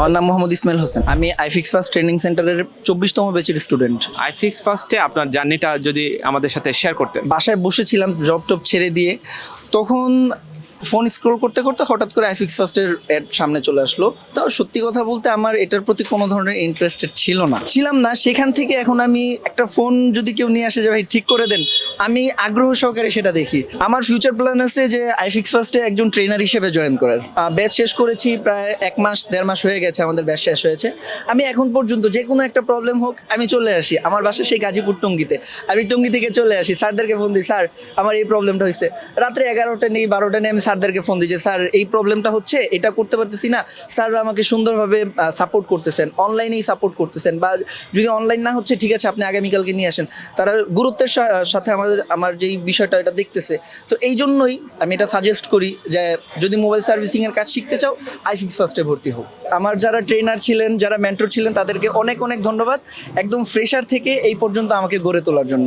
আমার নাম মোহাম্মদ ইসমাইল হোসেন। আমি আইফিক্স ফার্স্ট ট্রেনিং সেন্টারের চব্বিশতম ব্যাচের স্টুডেন্ট আইফিক্স ফার্স্টে আপনার জার্নিটা যদি আমাদের সাথে শেয়ার করতেন। বাসায় বসেছিলাম জব টব ছেড়ে দিয়ে। তখন ফোন স্ক্রোল করতে করতে হঠাৎ করে আইফিক্স ফার্স্টের অ্যাড সামনে চলে আসলো। তাও সত্যি কথা বলতে আমার এটার প্রতি কোনো ধরনের ইন্টারেস্টেড ছিল না। ছিলাম না সেখান থেকে এখন আমি একটা ফোন যদি কেউ নিয়ে আসে যে ভাই ঠিক করে দেন। আমি আগ্রহ সহকারে সেটা দেখি। আমার ফিউচার প্ল্যান আছে যে আইফিক্স ফার্স্টে একজন ট্রেনার হিসেবে জয়েন করার। ব্যাচ শেষ করেছি প্রায় এক মাস, দেড় মাস হয়ে গেছে, আমাদের ব্যাচ শেষ হয়েছে। আমি এখন পর্যন্ত যে কোনো একটা প্রবলেম হোক, আমি চলে আসি। আমার বাসা সেই গাজীপুর টঙ্গিতে। আমি টঙ্গি থেকে চলে আসি। স্যারদেরকে ফোন দিই, স্যার, আমার এই প্রবলেমটা হয়েছে। রাত্রে এগারোটা নেই, বারোটা নেই, আমি স্যারদেরকে ফোন দিই যে, স্যার, এই প্রবলেমটা হচ্ছে, এটা করতে পারতেছি না। স্যাররা আমাকে সুন্দরভাবে সাপোর্ট করতেছেন। অনলাইনেই সাপোর্ট করতেছেন বা যদি অনলাইন না হচ্ছে, ঠিক আছে, আপনি আগামীকালকে নিয়ে আসেন। তারা গুরুত্বের সাথে আমাদের আমার যেই বিষয়টা এটা দেখতেছে। তো এই জন্যই আমি এটা সাজেস্ট করি যে যদি মোবাইল সার্ভিসিংয়ের কাজ শিখতে চাও আইফিক্স ফার্স্টে ভর্তি হোক আমার যারা ট্রেনার ছিলেন, যারা মেন্টর ছিলেন, তাদেরকে অনেক অনেক ধন্যবাদ। একদম ফ্রেশার থেকে এই পর্যন্ত আমাকে গড়ে তোলার জন্য।